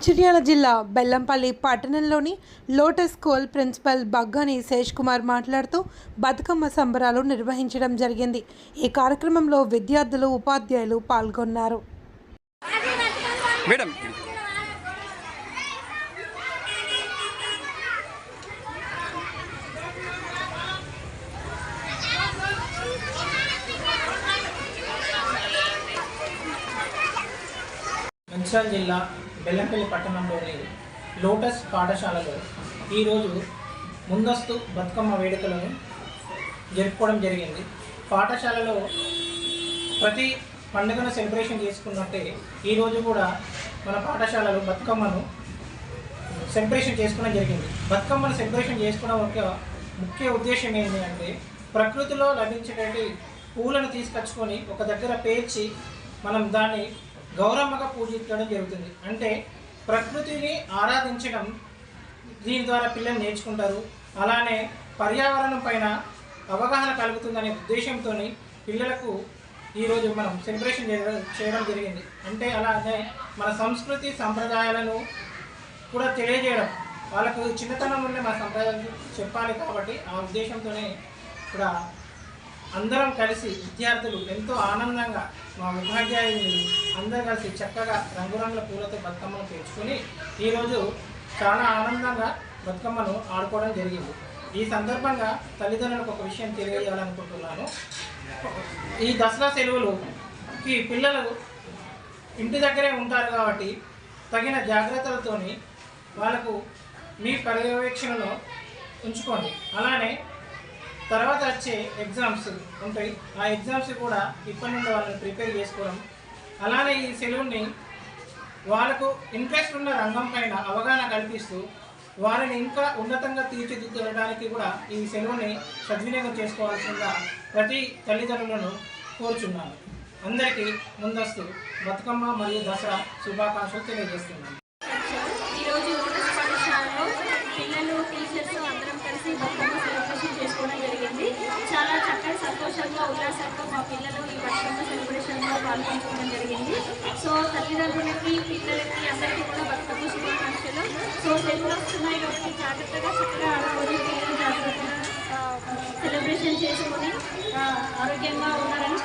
మంచిర్యాల జిల్లా బెల్లంపల్లి పట్టణంలోని lotus school principal Baggani Shesh Kumar మాట్లాడుతూ బతుకమ్మ సంబరాలు నిర్వహించడం జరిగింది. ఈ కార్యక్రమంలో విద్యార్థులు ఉపాధ్యాయులు పాల్గొన్నారు. మేడం. మంచిర్యాల జిల్లా బెల్లంపల్లి పట్టణంలోని లోటస్ పాఠశాలలో ఈరోజు ముందస్తు బతుకమ్మ వేడుకలను జరుపుకోవడం జరిగింది. పాఠశాలలో ప్రతి పండుగను సెలబ్రేషన్ చేసుకున్నట్టే ఈరోజు కూడా మన పాఠశాలలో బతుకమ్మను సెలబ్రేషన్ చేసుకోవడం జరిగింది. బతుకమ్మను సెలబ్రేషన్ చేసుకోవడం ఒక ముఖ్య ఉద్దేశం ఏంటి అంటే ప్రకృతిలో లభించేటువంటి పూలను తీసుకొచ్చుకొని ఒక దగ్గర పేర్చి మనం దాన్ని గౌరమ్మగా పూజించడం జరుగుతుంది. అంటే ప్రకృతిని ఆరాధించడం దీని ద్వారా పిల్లలు నేర్చుకుంటారు. అలానే పర్యావరణం పైన అవగాహన కలుగుతుందనే ఉద్దేశంతో పిల్లలకు ఈరోజు మనం సెలబ్రేషన్ చేయడం చేయడం జరిగింది. అంటే అలాగే మన సంస్కృతి సంప్రదాయాలను కూడా తెలియజేయడం. వాళ్ళకు చిన్నతనం నుండి మన సంప్రదాయాలు చెప్పాలి కాబట్టి ఆ ఉద్దేశంతోనే ఇక్కడ అందరం కలిసి విద్యార్థులు ఎంతో ఆనందంగా మా ఉపాధ్యాయుని అందరం కలిసి చక్కగా రంగురంగుల పూలతో బతుకమ్మను పేర్చుకొని ఈరోజు చాలా ఆనందంగా బతుకమ్మను ఆడుకోవడం జరిగింది. ఈ సందర్భంగా తల్లిదండ్రులకు ఒక విషయం తెలియజేయాలనుకుంటున్నాను. ఈ దసరా సెలవులుకి పిల్లలు ఇంటి దగ్గరే ఉంటారు కాబట్టి తగిన జాగ్రత్తలతోని వాళ్ళకు మీ పర్యవేక్షణలో ఉంచుకోండి. అలానే తర్వాత వచ్చే ఎగ్జామ్స్ ఉంటాయి. ఆ ఎగ్జామ్స్ కూడా ఇప్పటి నుండి వాళ్ళని ప్రిపేర్ చేసుకోవడం. అలానే ఈ సెలవుని వాళ్ళకు ఇంట్రెస్ట్ ఉన్న రంగం పైన అవగాహన కల్పిస్తూ వారిని ఇంకా ఉన్నతంగా తీర్చిదిద్దడానికి కూడా ఈ సెలవుని సద్వినియోగం చేసుకోవాల్సిందిగా ప్రతి తల్లిదండ్రులను కోరుచున్నాను. అందరికీ ముందస్తు బతుకమ్మ మరియు దసరా శుభాకాంక్షలు తెలియజేస్తున్నాను. ఈరోజు పిల్లలు టీచర్స్ అందరం కలిసి బతుకమ్మ సెలబ్రేషన్ చేసుకోవడం జరిగింది చాలా చక్కటి సంతోషంగా ఉల్లాసంగా మా పిల్లలు ఈ బతుకమ్మ సెలబ్రేషన్లో జరిగింది. సో తల్లిదండ్రులకి పిల్లలకి అందరికీ కూడా భక్తకు శుభాకాంక్షలు. సో సెలవులు వస్తున్నాయి కాబట్టి జాగ్రత్తగా చక్కగా ఆడుకొని పిల్లలు జాగ్రత్తగా సెలబ్రేషన్ చేసుకొని ఆరోగ్యంగా ఉన్నారని